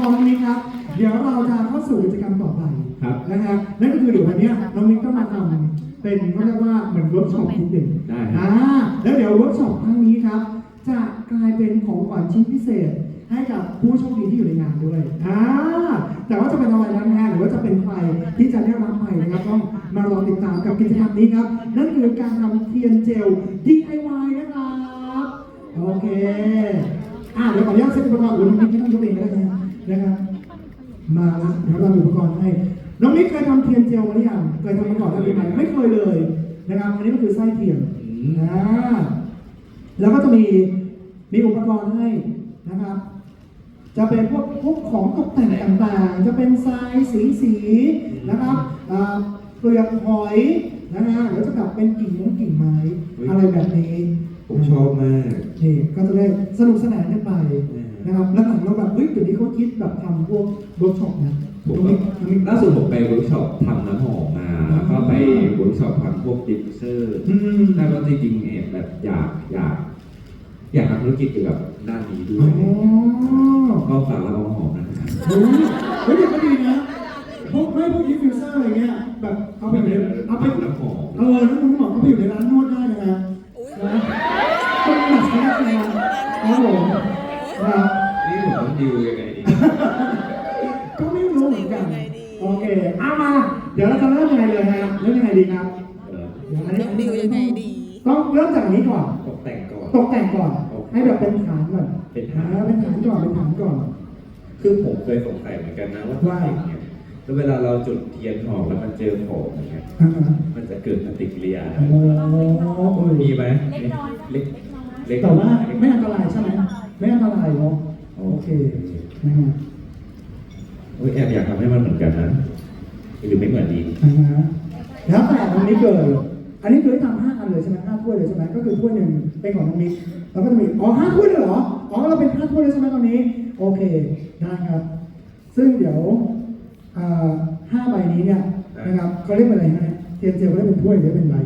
อน้องนิกครับ เดี๋ยวเราจะเข้าสู่กิจกรรมต่อไปครับนะครับนั่นก็คือเดี๋ยววันเนี้ยน้องนิกก็มาทำเป็นเขาเรียกว่าเหมือนเวิร์กช็อปนิดหนึ่งได้ครับ อ่าแล้วเดี๋ยวเวิร์กช็อปครั้งนี้ครับ จะกลายเป็นของขวัญชิ้นพิเศษ ให้กับผู้โชคดีที่อยู่ในงานด้วยอ่าแต่ว่าจะเป็นอะไรนั้นนะหรือว่าจะเป็นใครที่จะได้รับไปนะครับต้องมารอติดตามกับกิจกรรมนี้ครับ นั่นคือการทำเทียนเจล DIY นะครับ โอเค อ่าเดี๋ยวขออนุญาตเซ็ตอุปกรณ์อุปกรณ์ไม่ต้องยกเองก็ได้นะ นะครับ มาแล้วเดี๋ยวเรามีอุปกรณ์ให้ น้องมิกเคยทำเทียนเจลมาหรือยังเคยทำมาก่อนแล้วหรือไม่ไม่เคยเลยนะครับอันนี้ก็คือไส้เทียนอืมอ่าแล้วก็จะมีมีอุปกรณ์ให้นะครับ จะเป็นพวกพวกของตกแต่งต่างๆ จะเป็นทรายสีสีนะครับอ่าเปลือกหอยนะฮะหรือจะกลับเป็นกิ่งไม้กิ่งไม้อะไรแบบนี้ ผมชอบมากนี่ก็จะได้สนุกสนานกันไปอืม นะครับแล้วหลังเราแบบเฮ้ยเดี๋ยวนี้เขาคิดแบบทำพวกเวิร์กช็อปนะผมตรงนี้ตรงนี้ล่าสุดผมไปเวิร์กช็อปทำน้ำหอมมาแล้วก็ไปเวิร์กช็อปทำพวกดิฟเซอร์อืมแล้วก็จริงๆเนี่ยแบบอยากอยากอยากทำธุรกิจเกี่ยวกับด้านนี้ด้วอ๋ยอก็ฝากรับน้ำหอมนะครับเฮ้ยเฮ้ยเดี๋ยวก็ดีนะพวกไม่พวกดิฟฟิวเซอร์อะไรเงี้ยแบบเอาไปอยู่ในเอาไปน้ำหอมเออน้ำมันหมอกเขาไปอยู่ในร้านนวดได้นะนะต้องหนักใช้ได้นะครับผมนะ ครับนี่ผมต้องดิวยังไงดีก็ไม่รู้เหมือนกัน โอเคเอามา เดี๋ยวเราจะเริ่มยังไงเลยฮะเริ่มยังไงดีครับเออเดี๋ยวอันต้องดิวยังไงดี ต้องเริ่มจากอันนี้ก่อน ตกแต่งก่อน ตกแต่งก่อน ให้แบบเป็นฐานก่อน เป็นฐานอ่เป็นฐานก่อน เป็นฐานก่อน คือผมเคยสงสัยเหมือนกันนะว่าว่าทำไมเนี่ยแล้วเวลาเราจุดเทียนหอมแล้วมันเจอของอย่างเงี้ยอ่าฮะมันจะเกิดปฏิกิริยาโอ้โหเออมีไหม เล็กเล็กแต่ว่าไม่อันตรายใช่ไหม ไม่อันตรายเนาะโอเคนะฮะโอ้ยแอบอยากทำให้มันเหมือนกันนะหรือไม่เหมือนดีอ่าฮะแล้วแต่ตรงนี้เกิดอันนี้คือให้ทำห้าอันเลยใช่ไหมห้าถ้วยเลยใช่ไหมก็คือถ้วยหนึ่งเป็นของน้องมิกแล้วก็จะมีอ๋อห้าถ้วยเลยเหรออ๋อเราเป็นห้าถ้วยเลยใช่ไหมตอนนี้ โอเคได้ครับ ซึ่งเดี๋ยวอ่าห้าใบนี้เนี่ยนะครับเขาเรียกว่าอะไรนะเทียนเจลเขาเรียกเป็นถ้วยหรือเป็นใบ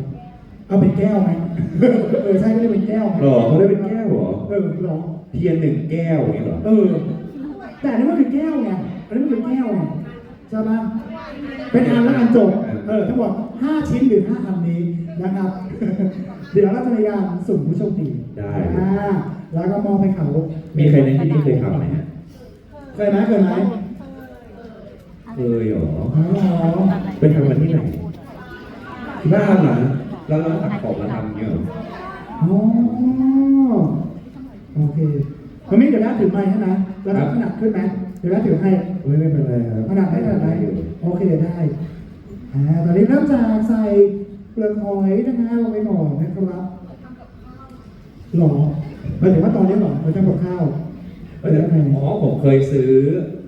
เอาเป็นแก้วไหมเออใช่เขาเรียกเป็นแก้วหรอเขาได้เป็นแก้วเหรอเออหรอ เทียนหนึ่งแก้วอย่างเงี้ยเหรอเออ แต่อันนี้มันเป็นแก้วไงอันนี้มันเป็นแก้วไงใช่ไหมเป็นอันแล้วอันจบเออทั้งหมดห้าชิ้นหรือห้าอันนี้นะครับ เดี๋ยวเราจะมีการสุ่มผู้โชคดีได้ อ่าแล้วก็มอบให้เขามีใครในที่นี้เคยทำไหมฮะเคยไหมเคยไหมเคยเหรออ๋อไปทำกันที่ไหนที่บ้านเหรอแล้วเราตัดของมาทำเงี้ยเหรออ๋อ โอเคคุณมิ้นเดี๋ยวน้าถือไม้ให้นะแล้วก็ขนาดขึ้นไหมเดี๋ยวน้าถือให้ไม่ไม่เป็นไรครับขนาดไหนขนาดไหนโอเคได้อ่าตอนนี้เริ่มจากใส่เปลือกหอยนะฮะลงไปก่อนนะครับหรอหมายถึงว่าตอนนี้หรอเราจะกับข้าวเอ้ยแต่อ๋อผมเคยซื้อ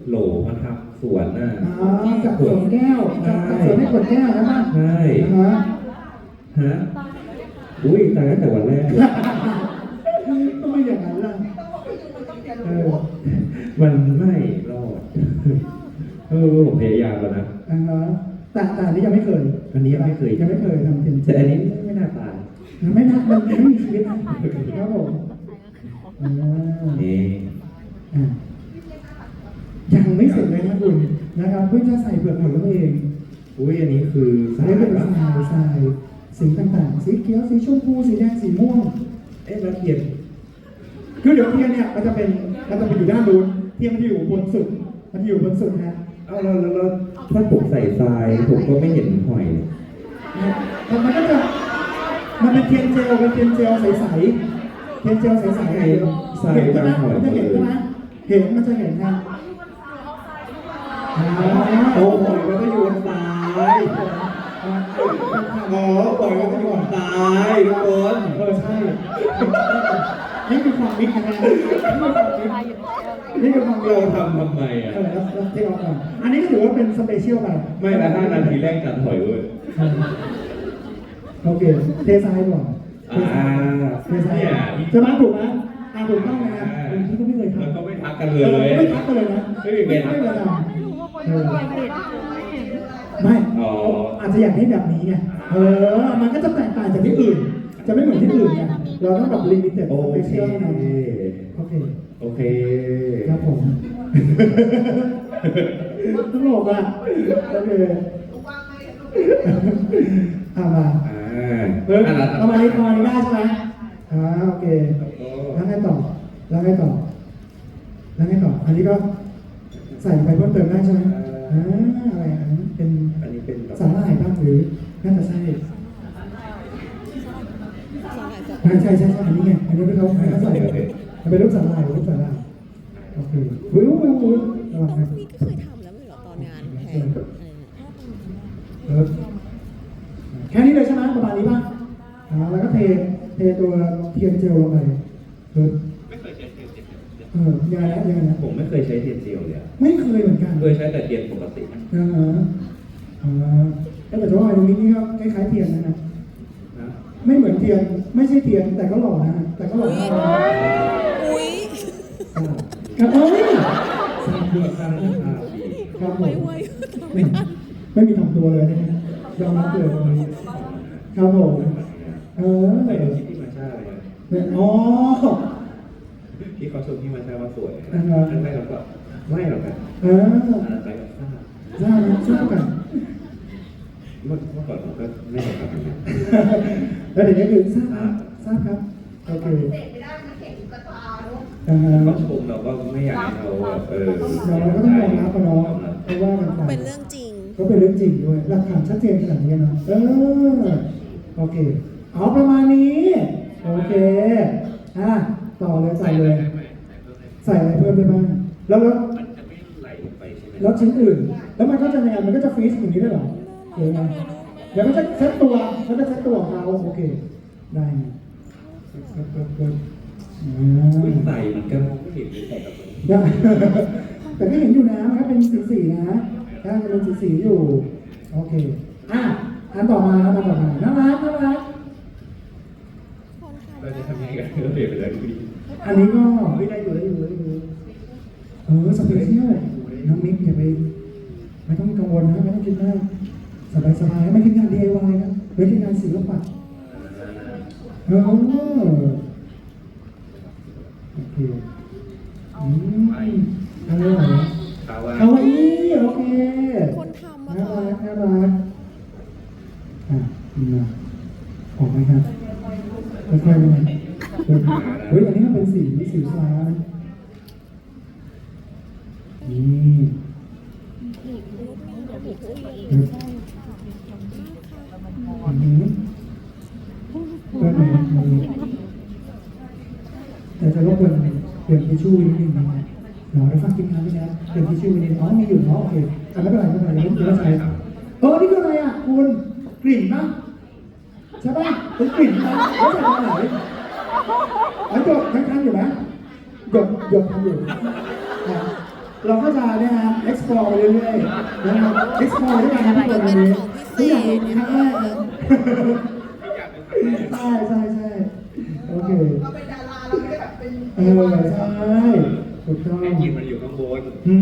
โหลมาทำสวนน่ะอ๋อจากสวนแก้วจากจากสวนให้ขวดแก้วใช่ไหมใช่นะฮะฮะอุ้ยตายตั้งแต่วันแรกเลยทำ ไมอย่างนั้นล่ะเออมันไม่รอดเออผมพยายามแล้วนะอ่าฮะแต่แต่อันนี้ยังไม่เคยอันนี้ยังไม่เคยยังไม่เคยทำเทียนแต่อันนี้ไม่น่าตายยังไม่นับมันยังไม่มีชีวิตนะครับผมอ่านี่อะยังไม่เสร็จเลยนะคุณนะครับเพิ่งจะใส่เปลือกหอยลงไปเองอุ้ยอันนี้คืออัสานยนี้เป็นปะทรายทรายสีต่างๆ สีเขียว สีชมพู สีแดง สีม่วง เอ๊ะแล้วเทียน คือเดี๋ยวเทียนเนี่ยมันจะเป็นมันจะไปอยู่ด้านนู้นเทียนมันจะอยู่บนสุด มันจะอยู่บนสุดนะเอาแล้วแล้วแล้วถ้าผมใส่ทรายผมก็ไม่เห็นหอยแต่มันก็จะมันเป็นเทียนเจลเป็นเทียนเจลใสๆเทียนเจลใสๆไงทรายเห็นใช่ไหมบางหอยมันจะเห็นใช่ไหมเห็นมันจะเห็นนะอ่าโอ้หอยมันก็อยู่บนทรายอ๋อหอยมันก็อยู่บนทรายทุกคนเออใช่ นี่คือความมิกนะฮะนี่คือความมิกนี่คือความมิเราทำทำไมอะอแล้วแล้วทคออกก่อนอันนี้ถือว่าเป็นสเปเชียลไปไม่ละห้านาทีแรกตัดหอยเว้ยโอเคเทซ้ายก่อนอ่าเทซ้ายเนี่ยจะมาถูกไหมอ่าถูกต้องนะเออพี่ก็ไม่เคยแล้วทำก็ไม่ทักกันเลเออยไม่ทักกันเลยนะไม่มีใครทักไม่เคยทำเออไม่อาจจะอยากให้แบบนี้ไงเออ มันก็จะแตกต่างจากที่อื่น จะไม่เหมือนที่อื่นไงเราต้องแบบลิมิเต็ดโอสเปเค เชียลหน่อยโอเคโอเค ครับผมตลกอะโอเคอ่ามาอ่าเอออะประมาณนี้ประมาณนี้ได้ใช่ไหมอ่าโอเคแล้วก็แล้วไงต่อ แล้วไงต่อ แล้วไงต่อ อันนี้ก็ใส่ไปเพิ่มเติมได้ใช่ไหมอ่าอะไรอันนั้นเป็นอันนี้เป็นแบบสาหร่ายบ้างหรือน่าจะใช่อ่า ใช่ใช่ใช่อันนี้ไงอันนี้ที่เขาให้เขาใส่มันเป็นรูปสาหร่ายรูปสาหร่ายโอเควุ้ยวุ้ยวุ้ยระวังน้องนะพี่ก็เคยทำแล้วไม่เหรอตอนงานแพงอะไรเนี่ยเออแค่นี้เลยใช่ไหมประมาณนี้ป่ะอ่าแล้วก็เทเทตัวเทียนเจลลงไปเออเออยังไงนะยังไงนะผมไม่เคยใช้เทียนเจลเลยอะไม่เคยเหมือนกันเคยใช้แต่เทียนปกติอ่าฮะอ่าแต่จะว่าตรงนี้นี่ก็คล้ายๆเทียนนะนะนะ ไม่เหมือนเทียน ไม่ใช่เทียนแต่ก็หล่อนะแต่ก็หล่อมากนะอุ้ยอ่าครับเอ้ยสร้างมูลค่าในห้าปีครับผไม่มไหวไม่ไม่มีทำตัวเลยนะฮะยอมรับเลยตรงนี้ครับผมเออไปดูคลิปพี่มาชาเลยนะเนี่ยอ๋อพี่เขาชมพี่มาชาว่าสวยอ่าฮะอันไปเราก็ไม่หรอกกันเอออันไปกับทราบทราบนะทราบกัน เมื่อเมื่อก่อนผมก็ไม่ได้ทำอย่างนั้นแล้วเดี๋ยวนี้คือทราบครับทราบครับโอเคเสร็จไม่ได้มันเห็นกระตาเนอะอ่าฮะเขาชมเราก็ไม่อยากให้เขาแบบเออเราก็ต้องยอมรับกันเนาะเพราะว่ากันไปเป็นเรื่องจริง ก็เป็นเรื่องจริงด้วยหลักฐานชัดเจนขนาดนี้เนาะเออโอเคเอาประมาณนี้โอเคอะต่อเลยใส่เลย ใส่อะไรเพิ่มได้บ้างแล้วแล้วมันจะไม่ไหลลงไปใช่ไหมแล้วชิ้นอื่น แล้วมันก็จะยังไงมันก็จะฟรีซอย่างนี้ได้เหรอ หรือไงเดี๋ยวมันจะเซตตัวมันจะเซตตัวของเขาโอเค ได้ไงเปิดเปิดเปิดอ่าอุ้ยใส่มันก็มองไม่เห็นเลยใส่กับมันได้แต่ก็เห็นอยู่นะมันก็เป็นสีสีๆนะถ้าเป็นสีสีๆอยู่ โอเค อะ อันต่อมาครับอันต่อมาน่ารักน่ารักเราจะทำยังไงกันเราเปลี่ยนไปเลยพี่อันนี้ก็ไม่ได้อยู่ได้อยู่ได้อยู่เออสเปเชียลน้องมิกอย่าไป ไม่ต้องกังวลนะ ไม่ต้องคิดมาก สบายสบายๆไม่คิดงาน DIY นะไม่คิดงานศิลปะเออโอเคอืมอะไรเหรอคาวาคาวาอี้โอเคคนทำอะน่าค่ะรักน่ารักอะมาออกไหมครับค่อยๆเฮ้ยอันนี้มันเป็นสีสีฟ้านะนี่อืมอันนี้เปิดไหนมือแต่จะรบกวนเปลี่ยนทิ ชชู่นิดนึงนะครับเดี๋ยวได้ฟังกินน้ำไหมครับเปลี่ยนทิชชู่นิดนึงอ๋อมีอยู่เนาะโอเคอ่ไม่เป็นไรไม่เป็นไรเป็นไรไม่ใช้เออนี่คืออะไรอะคุณกลิ่นปะใช่ปะเป็นกลิ่นปะแล้วจากไหนอันหยดยังทันอยู่ไหมหยดหยดทันอยู่อะเราก็จะเนี่ยฮะ explore ไปเรื่อยๆนะครับ explore ด้วยกันนะทุกคนวันนี้ทุกอย่างเป็นครั้งแรกนะใช่ใช่ใช่โอเค เป็นเออใช่ถูกต้องแค่กินมันอยู่ข้างบนอื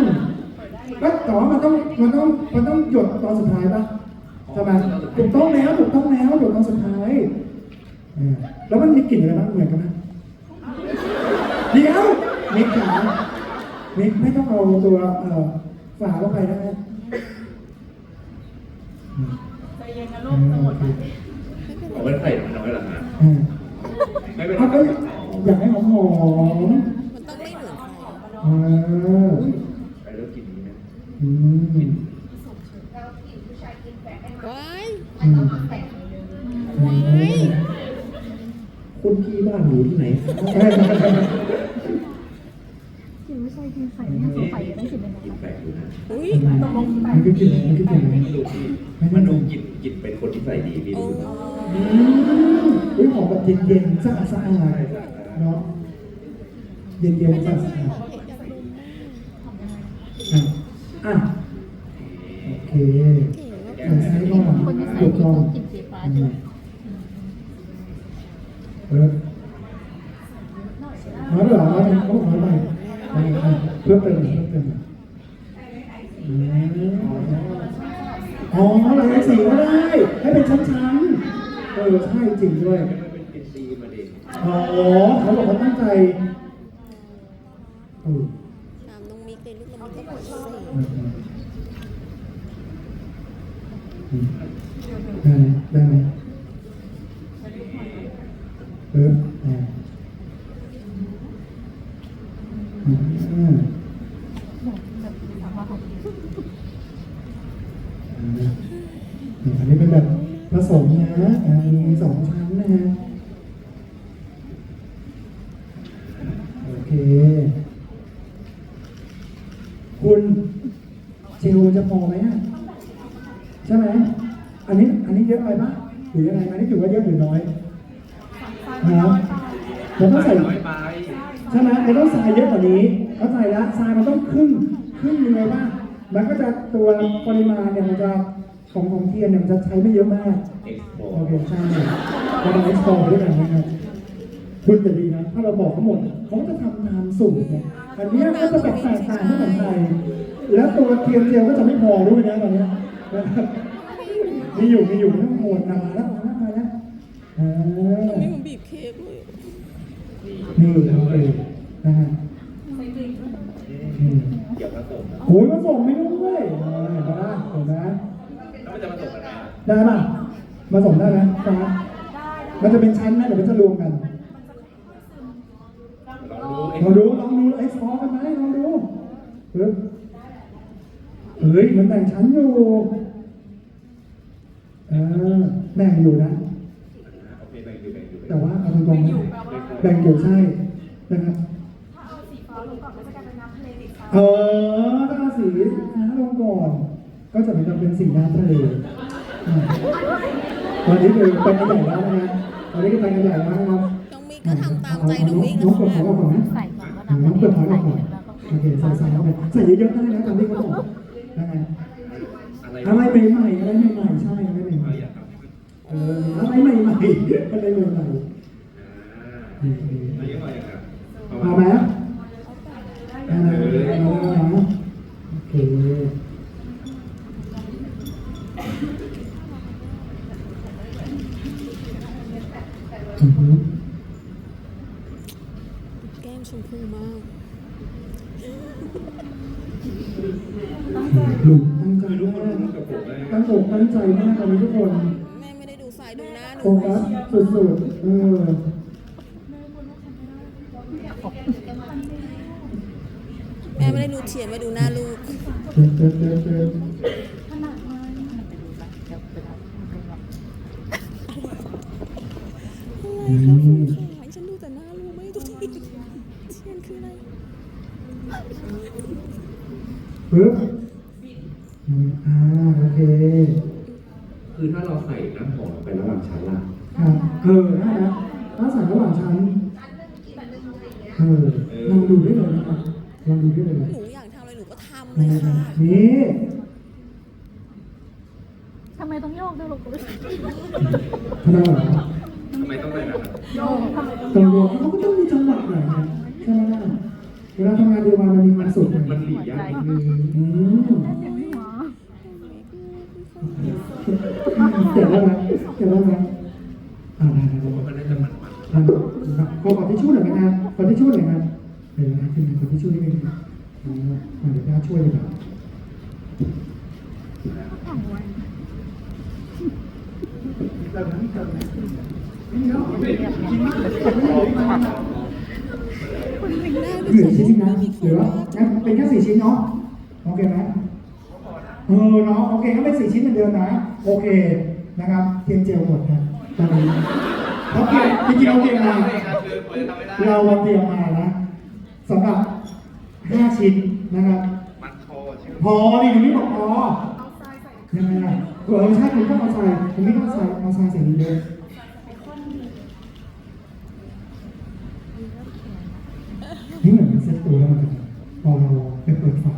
มแล้วแต่ว่ามันต้องมันต้องมันต้องหยดตอนสุดท้ายปะใช่ไหมถูกต้องแล้วถูกต้องแล้วหยดตอนสุดท้ายเออแล้วมันมีกลิ่นอะไรบ้างเหมือนกันไหมเดี๋ยวมิกขามิกไม่ต้องเอาตัวเอ่อฝาลงไปนะฮะใจเย็นนะลูกทั้งหมดเอาไว้ใส่มันน้อยเหรอฮะอ่าไม่เป็นไรเขาก็ อยากให้หอมหอมมันต้องไม่เหมือนใครๆอ่าไปแล้วกินนี้นะอืมเรากินผู้ชายกินแฝงได้มว้ายไม่ต้องมาแฝงว้ายคุณพี่บ้านหนูที่ไหนกินไม่ใช่กินไข่ไม่ใช่ไข่ต้องกินยังไงกินแปลกอยู่นะอุ้ยมันคือกลิ่นมันคือกลิ่นอะไรไม่รู้พี่มันดูกินกินเป็นคนที่ใส่ดีพี่โอ้ดูอืมอุ้ยหอมแบบเย็นๆสะอาดสะอาด เนาะเย็นๆสะอาดสะอาดอะอะโอเคใส่ไส้ก่อนคนที่ใส่ถูกที่ต้อง ต้องกินสีฟ้าใช่ไหม เออน้อยไปเหรอน้อยไปเขาบอกน้อยไปอะอะเพิ่มเติมหน่อยเพิ่มเติมหน่อยอืมอ๋อหลายสีก็ได้ ให้เป็นชั้นๆ เออใช่จริงด้วย มันเป็นซีมาดิ อ๋อเขาบอกเขาตั้งใจเออ ตาม เด็นลูกแล้วมันก็แบบเซ่อืมอืมได้ไหมได้ไหมเอออ่าอืมอันนี้เป็นแบบผสมนะอ่ามีสองชั้นนะฮะ โอเค คุณเจลจะพอไหมอะใช่ไหม อันนี้ อันนี้เยอะไปปะหรือยังไง อันนี้ถือว่าเยอะหรือน้อยนะครับ เราต้องใส่น้อยไปใช่ไหมมันต้องทรายเยอะกว่านี้เข้าใจแล้วทรายมันต้องครึ่งครึ่งยังไงบ้างมันก็จะตัวปริมาณเนี่ยมันจะของของเทียนเนี่ยมันจะใช้ไม่เยอะมากเอ็กซ์โปโอเคใช่เราต้องเอ็กซ์พอร์ตด้วยกันนะครับคุณจะดีนะถ้าเราบอกเขาหมดเขาจะทำตามสูตรเนี่ยอันเนี้ยก็จะแบบแตกต่างไม่เหมือนใครแล้วตัวเทียนเจลก็จะไม่พอด้วยนะตอนเนี้ยนะครับมีอยู่มีอยู่ไม่ต้องโหดนะมาแล้วมาแล้วมาแล้วอ่าไม่เหมือนบีบเค้กเลย นี่โอเคนะฮะอืมเกี่ยวกับผสมโอ้ยผสมไม่รู้ด้วยเออเห็นปะล่ะเห็นไหมแล้วมันจะผสมอะไรได้ป่ะผสมได้ไหมครับมันจะเป็นชั้นนะเดี๋ยวมันจะรวมกันลองดูลองดูลองดูไอ้ซอกันไหมลองดูเฮ้ยเฮ้ยมันแบ่งชั้นอยู่เออแบ่งอยู่นะ โอเคแบ่งอยู่แบ่งอยู่แต่ว่าเอาตรงๆนะ แบ่งอยู่ใช่นะครับถ้าเอาสีฟ้าลงก่อนก็จะกลายเป็นน้ำทะเลสีฟ้าเออถ้าเอาสีน้ำลงก่อน ก็จะเป็นเป็นสีน้ำทะเลอ่าตอนนี้คือไปกันใหญ่แล้วนะฮะตอนนี้ก็ไปกันใหญ่แล้วนะครับน้องมิกก็ทำตามใจน้องมิกน้องนะกดถอยออกก่อนนะ ใส่ก่อนว่าน้น้ำองทะกเลดถอยอใส่อกก่อนแล้วก็โอเคใส่ใส่เข้าไปใส่เยอะๆก็ได้นะตามที่เขาบอกยังไงอะไรอะไรใหม่ๆอะไรใหม่ๆใช่อะไรใหม่เราอยากทำให้มันๆเอออะไรใหม่ๆอะไรใหม่ๆ อ่าแล้วยังไงครับเอาไหมเอาไหมเอาไหมโอเคอือฮึแก้มชมพูมากดุตั้งใจมากรู้กับผมเลยตั้งอกตั้งใจมากตอนนี้ทุกคน แม่ไม่ได้ดูสายดูหน้าหนูโฟกัสสุดๆเออ แม่ไม่ได้ดูเทียนไม่ดูหน้าลูกเติมเติมเติมเติมอะไรคะคุณขายฉันดูแต่หน้าลูกไม่ดูที่เทียนคืออะไรปึ๊บอืมอ่าโอเค คือถ้าเราใส่น้ำหอมไประหว่างชั้นล่ะครับเออได้นะถ้าใส่ระหว่างชั้นเออลองดูได้เลยนะครับลองดูได้เลย หนูอยากทำอะไร หนูก็ทำเลยค่ะนี่ทำไมต้องโยกด้วยลูกทำไมเหรอทำไมต้องใส่นะครับโยกทำไมต้องตโยรงกเขาก็ต้องมีจังหวะหน่อยนะใช่ไหมล่ะเวลาทำงานเดียวกันมันมีความสุขหน่อยมันหลีกยากนิดนึอืงมอืมเจ็บหัวเก็บแล้วนะเก็บแล้วนะอ่าได้ได้ผมได้ว่ามันน่าจะมันอ่าครับขอขอทิชชู่หน่อยนะครับขอทิชชู่หน่อยครับเดี๋ยวนะขึ้นมาขอทิชชู่นิดนึง ครับอ่าเดี๋ยวน้าช่วยเลยครับของไว้เหลือชิ้นนะเหรืองั้นเป็นแค่สี่ชิ้นเนาะโอเคไหมเออเนาะโอเคก็เป็นสี่ชิ้นเหมือนเดิมนะโอเคนะครับเทียนเจลหมดครับตอนนี้เพราะเตรียมจริงๆเราเตรียมมาเราเตรียมมานะสำหรับ ห้าชิ้นนะครับมันโคใช่ไหมพอดิคุณนี่บอกพอยังไงล่ะเออใช่คุณก็เอาใส่คุณไม่ต้องใส่เอาใส่ใส่เยอะนี่เหมือนมันเซ็ตตัวแล้วมันจะพอเราไปเปิดฝา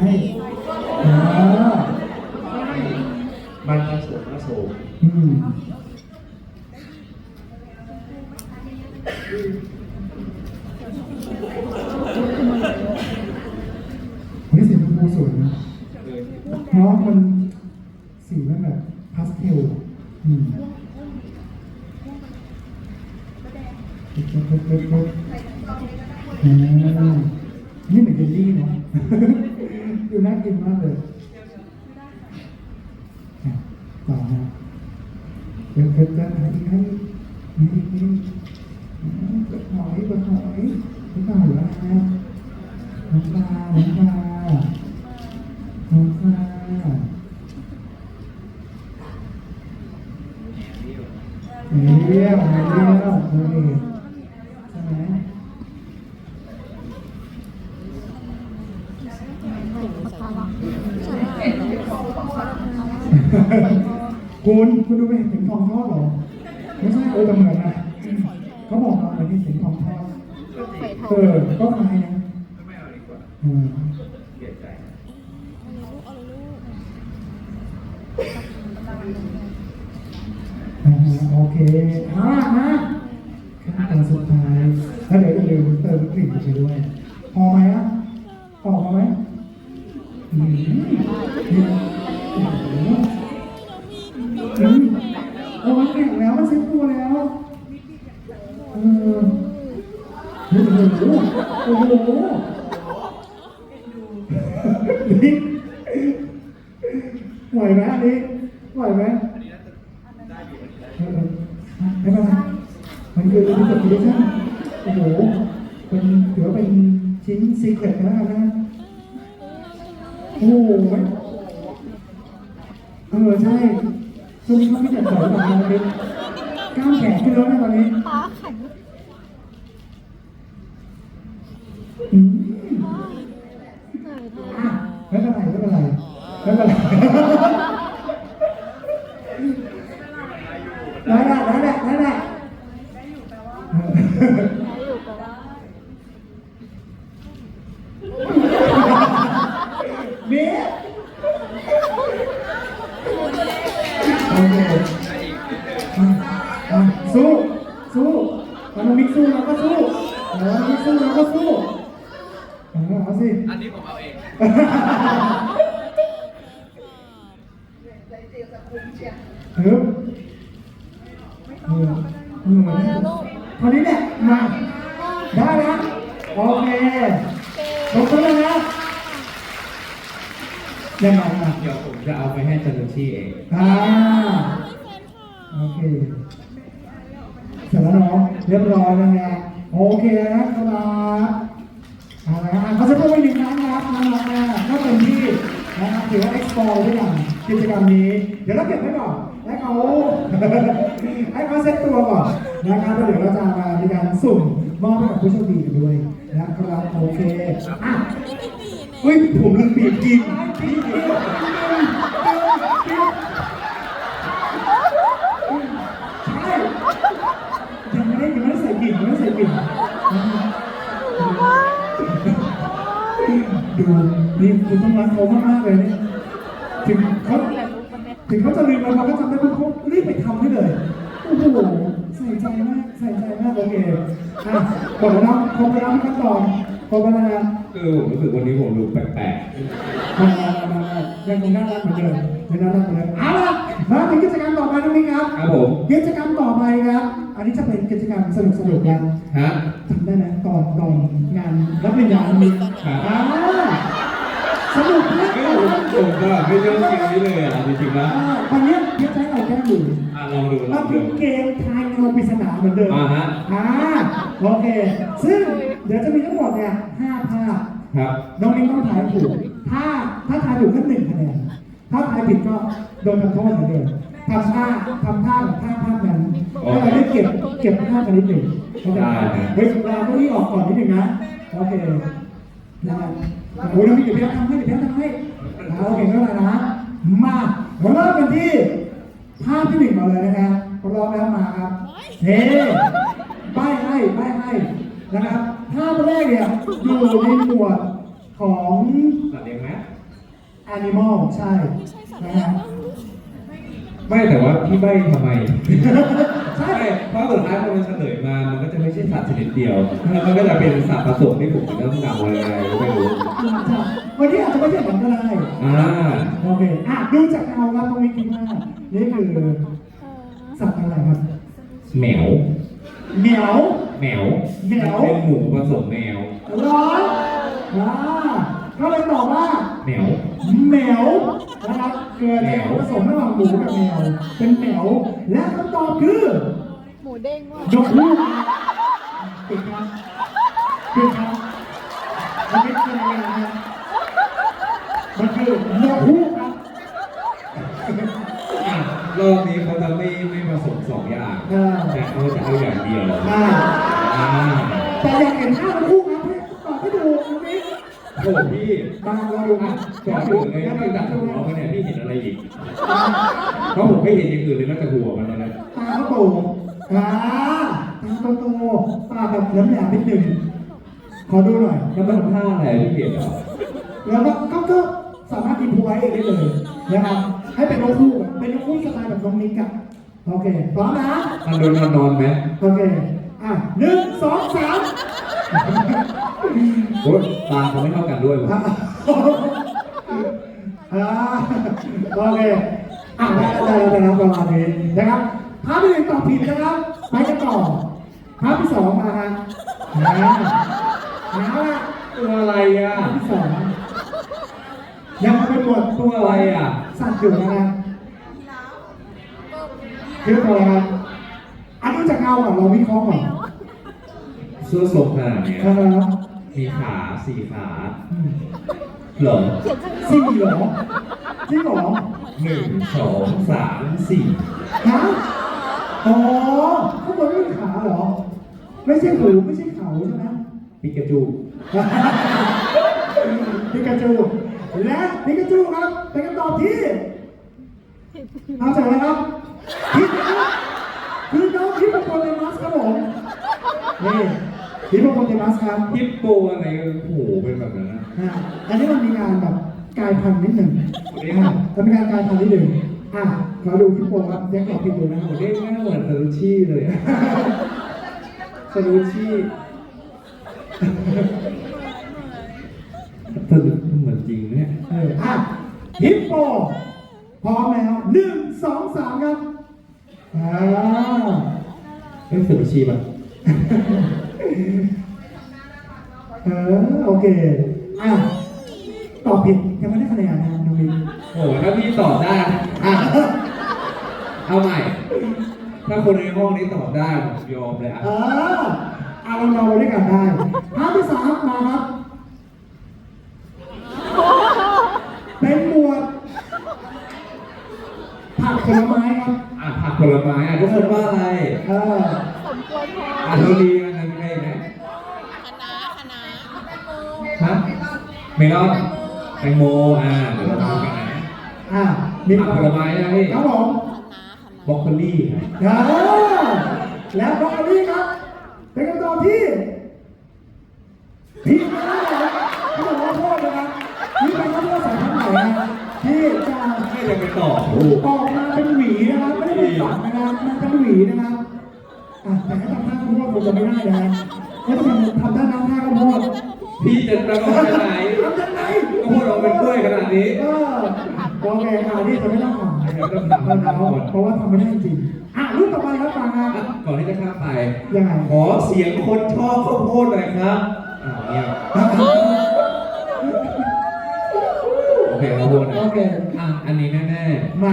ให้เออมันาสูงะาสูงอืมเฮ้สีชมพูสวยนะเพราะมันสีมันแบบพาสเทลอืมนี่เหมือนเยลลี่เนาะ ดูน่ากินมากเลยต่อนะเพิ่มเพิ่มอะไรอีกครับนี่นี่กระหอยกระหอยกระหอยแล้วนะน้ำปลาน้ำปลาน้ำปลาเรียวเรียวเรียวนี่ใช่ไหม คุณคุณดูไปเห็นเข็มทองทอดเหรอ ไม่ใช่เออแต่เหมือนนะเขาบอกมาเหมือนที่เข็มทองทอดเออก็คล้ายนะอืมเอาเลยลูกเอาเลยลูกอ่าโอเคอ่ามาขั้นตอนสุดท้ายแล้วเดี๋ยวอย่าลืมเติมกลิ่นไปด้วย พอไหมอะพอไหมอืม อืมอืมโอ้มันแข็งแล้วมันเซ็ตตัวแล้วเออโอ้โหโอ้โหนี่ไหวไหมอันนี้ไหวไหมเออไม่เป็นไรมันคือเป็นแบบดิชั่นโอ้โหเป็นถือว่าเป็นชิ้นซีเครตแล้วกันนะโอ้โหเออใช่ ช่วงนี้มันไม่จัดสอยแบบนี้กล้ามแข็งขึ้นแล้วนะตอนนี้ขาแข็งอืมอะไม่เป็นไรไม่เป็นไรไม่เป็นไรได้แหละได้แหละได้แหละ ได้อยู่แปลว่า เบ๊ะโอเคอะอะสู้ สู้ตอนน้องมิกสู้เราก็สู้เออมิกสู้เราก็สู้เออเอาสิ อันนี้ผมเอา เองใจเจียวจะคุ้มเชียเฮ้ยเออเออมาแล้วคราวนี้แหละมา ได้นะโอเคขอบคุณนะยังไงอะเดี๋ยวผมจะเอาไปให้จันทชีเองอ่าโอเคเสร็จแล้วเนาะเรียบร้อยแล้วนะโอเคนะครับเอาละฮะเขาจะพูดอีกครั้งนะครับน่ารักมากก็เป็นที่ นะครับถือว่า explore ด้วยกันกิจกรรมนี้ เดี๋ยวเราเก็บไว้ก่อนให้เขาให้เขาเซ็ตตัวก่อนนะครับแล้วเดี๋ยวเราจะมามีการสุ่มมอบให้กับผู้โชคดีกันด้วยนะครับโอเคอะเฮ้ยผมลืมบีบกินใช่ยังไม่ได้ยังไม่ได้ใส่กินยังไม่ได้ใส่กลิ่น ดูนี่คุณต้องรักเขามากๆเลยเนี่ยถึงเขาถึงเขาจะลืมแล้วเขาก็จำได้ปุ๊บเขารีบไปทำให้เลยโอ้โหใส่ใจมากใส่ใจมากโอเคอะหมดแล้วนะครบแล้วขั้นตอนครบแล้วนะคือผมรู้สึกวันนี้ผมดูแปลกมามามามายังคงน่ารักเหมือนเดิมยังน่ารักเหมือนเดิมเอาล่ะมาถึงกิจกรรมต่อไปน้องมิ้งครับๆครับผมกิจกรรมต่อไปครับ อันนี้จะเป็นกิจกรรมสนุกสนุกๆกันฮะจำได้ไหมตอนตอนงานรับปริญญาน้องมิ้ง ครับ อ่าสนุกมาก ไม่รู้ผมก็ไม่เชื่อเกม นี้เลยอะจริงๆนะอ่าวันนี้เพียรใช้เราแก้มืออะลองดูลมาองถึดูงเกมทายเงาปริศนาเหมือนเดิมอ่าฮะ อ่าโอเค ซึ่งเดี๋ยวจะมีทั้งหมดเนี่ยห้าภาพ ครับ น้องนิ้งต้องทายถูก ถ้าถ้าทายถูกก็หนึ่งคะแนน ถ้าทายผิดก็โดนทำโทษเหมือนเดิมทำท่าทำท่าแบบท่าภาพนั้นให้เราได้เก็บเก็บท่ากันนิดหนึ่งเข้าใจไหมเฮ้ยเราก็นี่ออกก่อนนิดหนึ่งนะ โอเคได้โอ้ยน้องมิ้งเดี๋ยวพี่ทำให้เดี๋ยวพี่ทำให้อ่าโอเคไม่เป็นไรนะ มาเริ่มกันที่ภาพที่หนึ่งมาเลยนะครับพร้อมแล้วมาครับเฮ้ใบให้ใบให้นะครับภาพแรกเนี่ยอยู่ในหมวดของสัตว์เลี้ยงไหม animal ใช่นะฮะไม่แต่ว่าพี่ใบทำไมใช่เพราะสุดท้ายพอมันเฉลยมา มันก็จะไม่ใช่สัตว์ชนิดเดียว มันก็จะเป็นสัตว์ผสมที่ผมจะต้องเดาอะไรไม่รู้ วันนี้นี้อาจจะไม่ใช่ผมก็ได้อ่าโอเคอะดูจากเงาครับตรงนี้คิดว่านี่คือสัตว์อะไรครับแมวเหมียวแมวแมวเป็นหมูผสมแมวร้อนอ่าก็เลยตอบว่าแมวแมวนะครับเกิดจากผสมระหว่างหมูกับแมวเป็นแมวและคำตอบคือหมูเด้งว่ะยกลูกปิดครับปิดครับมันไม่คืออะไรนะมันคือยกลูกครับ อะรอบนี้เขาจะไม่ไม่ผสมสองอย่างอ่าแต่เขาจะเอาอย่างเดียวอ่าอ่าแต่อยากเห็นหน้าทั้งคู่ครับให้ตอบให้ถูกตรงนี้โอ้พี่มาเราดูอะนะก่อนอื่นเลยนอกจากหัวมันเนี่ยพี่เห็นอะไรอีกเพราะผมไม่เห็นอย่างอื่นเลยนอกจากหัวมันแล้วนะตาเขาโตอ่าตาโตโตๆตาแบบแหลมๆนิดหนึ่งขอดูหน่อย แล้วมันทำท่าอะไรพี่เปลี่ยนเหรอ แล้วก็ก็ก็ สามารถอินพูไว้เองได้เลยนะครับให้เป็นนกคู่อะเป็นนกคู่สไตล์แบบน้องมิกอะโอเคพร้อมนะมันโดนนอนนอนไหมโอเคอะหนึ่งสองสามโอ้ยตาเขาไม่เท่ากันด้วยวะอะอ่าโอเคอะได้ได้ได้แล้วประมาณนี้นะครับภาพที่หนึ่งตอบผิดนะครับไปกันต่อภาพที่สองมาฮะนะนะละตัวอะไรอะภาพที่สอง ยังเป็นหมวดตัวอะไรอะ สัตว์อยู่นะครับคือตัวอะไรครับอันดูจากเงาก่อนเราวิเคราะห์ก่อนเสื้อทรงขนาดเนี้ยเออมีขาสี่ขาอืมเหรอสี่เหรอจริงเหรอหนึ่งสองสามสี่ฮะอ๋อข้างบนไม่มีขาเหรอ ไม่ใช่หูไม่ใช่เขาใช่ไหมปิกาจูพิกาจู และพิกาจูครับเป็นคำตอบที่เอาจากอะไรครับผิดนะครับคือน้องฮิปโปโปเตมัสครับผมนี่ฮิปโปโปเตมัสครับฮิปโปอะไรโอ้โหเป็นแบบนั้นนะอะอันนี้มันมีงานแบบกายพันธุ์นิดหนึ่งโอเคอะมันมีการกายพันธุ์นิดหนึ่งอะขอดูฮิปโปครับยังตอบผิดอยู่นะโอ้โหเด้งหน้าเหมือนซารุชิเลยอะซารุชิ สรุปเหมือนจริงเนี่ยเอออะฮิปโปพร้อมแล้วหนึ่งสองสามครับอ่าเอ้ยซารุชิป่ะเออโอเคอะตอบผิดยังไม่ได้คะแนนนะน้องมินโอ้โหถ้าพี่ตอบได้ อะเอาใหม่ ถ้าคนในห้องนี้ตอบได้ผมยอมเลยอะเออเอาเราเราด้วยกันได้ภาพที่สามมาครับ เป็นหมวดผักผ ลไม้ครับอะผักผลไม้อะทุกคนว่าอะไรเออสมควรพออะเราดีกันนะใครไหมคณะคณะฮะเมลอนแตงโมอ่าเดี๋ยวเราดูกันนะอะมีผักผลไม้นะพี่ครับผมคณะคณะบรอกโคลี่ครับแล้วบรอกโคลี่ครับ เป็นคำตอบที่ผิดนะครับที่บอกว่าโทษนะครับนี่เป็นข้าวโพดสายพันธุ์ใหม่นะที่ จะไม่จะไปตอบโอ้โหออกมาเป็นหวีนะครับไม่ได้เป็นฝักนะครับมันเป็นหวีนะครับอะแต่ถ้าทำท่าข้าวโพดคงจะไม่ได้นะถ้าทำทำท่าน้ำท่าข้าวโพดพี่จะตะโกนไปไหนทำยังไงก็พูดออกเป็นกล้วยขนาดนี้เออโอเคอะนี่จะไม่ต้องทำเดี๋ยวต้องทำเพราะว่าทำไม่ได้จริงอะรูปต่อไปครับฟังครับอะก่อนที่จะข้ามไปยังไงขอเสียงคนชอบข้าวโพดหน่อยครับอ่าเงียบโอเคข้าว โพดนะโอเค อะอันนี้แน่มา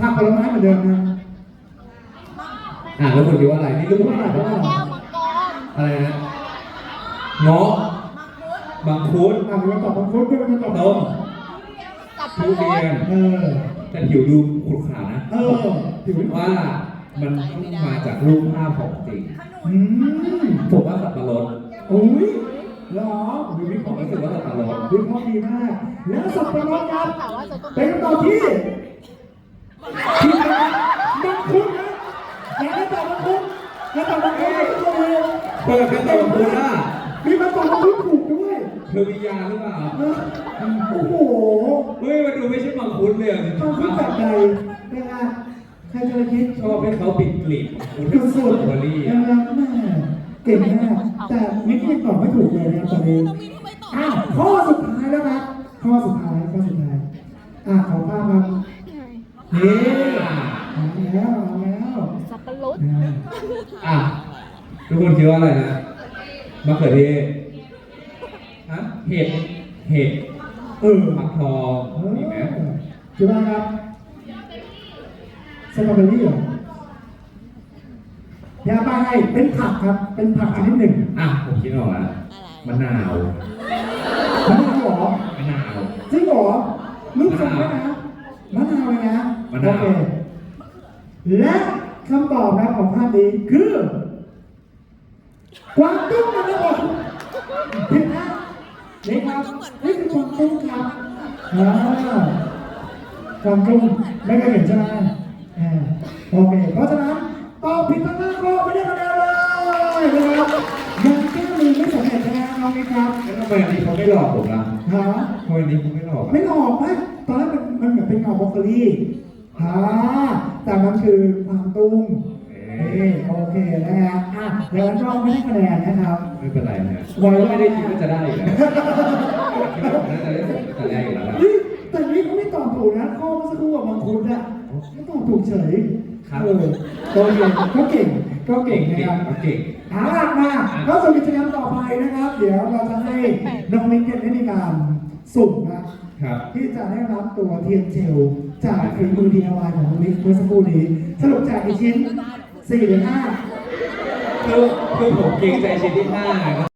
ผักผลไม้เหมือนเดิมนะๆอะแล้วคุณคิดว่าอะไรนี่ลูกหมาแก้วมังกรอะไรนะเงาะบังคุดอะเราตอบมังคุดด้วยมันตอบต้มกับทุเรียนเออ แต่ผิวดูขรุขระนะเออผิว ว่ามันต้องมาจากรูปภาพของจริง อืมผมว่าสับปะรดโอ้ยเหรอดูวิเคผมราะห์รู้สึกว่าสับปะรดวิเคราะห์ดีมากแล้วสับปะรดครับเป็นคำตอบที่ผิดนะมังคุดนะอยากให้ตอบมังคุดแล้วตอบมังคุดไม่ถูกเลยเปิดกระจกคุณอะมีมาตอบมังคุดถูกด้วยเธอมียาหรือเปล่าโอ้โหเฮ้ยมันดูไม่ใช่มังคุดเลยมังคุดแบบใดนะฮะใครจะคิดชอบให้เขาปิดกลีบมังคุดสุดบรี่ๆนะครับแม่ เก่งมากแต่มิกยังตอบไม่ถูกเลยนะครับตอนนี้มีทำไมตอบอ้าวข้อสุดท้ายแล้วครับขข้อสุดท้ายข้อสุดท้ายอะขอภาพครับนี่มาแล้วมาแล้วสับปะรดอ่าอะทุกคนคิดว่าอะไรนะมะเขือเทศฮะเห็ดเห็ดเออผักทองมีไหมคิดว่าครับสตรอเบอรี่เหรอ ยาบ้าให้เป็นผักครับ เป็นผักชนิดหนึ่งอะผมคิดออกแล้วมะนาวมะนาวเหรอมะนาวจริงเหรอลูกทรงด้วยนะมะนาวเลยนะมะนาว โอเคและคำตอบนะของภาพนี้คือกวางตุ้งนะครับผมผิดนะนี่ครับนี่คือกวางตุ้งครับอ่ากวางตุ้งไม่เคยเห็นใช่ไหมอ่าโอเค เพราะฉะนั้นตอบผิดทั้งห้า ร็จนะน้องนี่ครับ แล้วทำไมอันนี้เขาไม่หลอกผมล่ะฮะทำไมอันนี้เขาไม่หลอกอะไม่ออกไหมตอนแรกมันมันเหมือนเป็นเงาบล็อกโคลี่ฮ่าแต่มันคือความตุ้มเอ๊เอ๊ะโอเคนะฮะอะแล้วก็ไม่ได้คะแนนนะครับ ไม่เป็นไรนะไว้ก็ไม่ได้คิดว่าจะได้อยู่แล้วคิดว่าผมน่าจะได้แต่แรกอยู่แล้วล่ะ เฮ้ยแต่นี่เขาไม่ตอบถูกนะข้อเมื่อสักครู่กับมังคุดอะไม่ตอบถูกเฉยครับ เออก็เก่งก็เก่งก็เก่งนะครับ เก่ง เอาล่ะมาเข้าสู่กิจกรรมต่อไปนะครับ เดี๋ยวเราจะให้น้องมิ้นท์ได้มีการสุ่มนะครับ ที่จะได้รับตัวเทียนเจลจากฝีมือ DIY ของน้องมิกเมื่อสักครู่นี้สรุปแจกกี่ชิ้น4หรือ5คือคือผมเกรงใจชิ้นที่ห้าครับ